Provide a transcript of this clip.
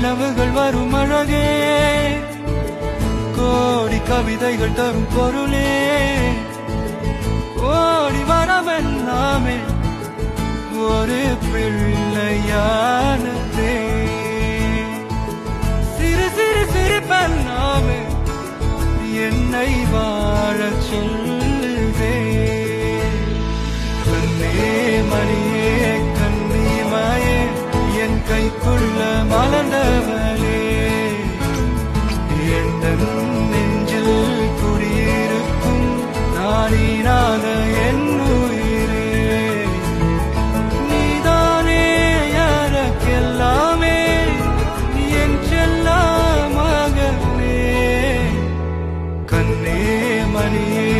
நிலவுகள் வரும் அழகே. கோடி கவிதைகள் தரும் பொருளே. ஓடி வரவன் நாமே. ஒரு பிள்ளையான சிறு சிறு சிரிப்பன் நாமே. என்னை வாழச் சொல்லுதே. கண்ணே மணியே கண்ணீமாயே என் கைக்குள்ள மலர்ந்த உன் நெஞ்சில் குடியிருக்கும் நானீனாத என் உயிரே. நீதானே எனக்கெல்லாமே என் செல்ல மகனே கண்ணே மணியே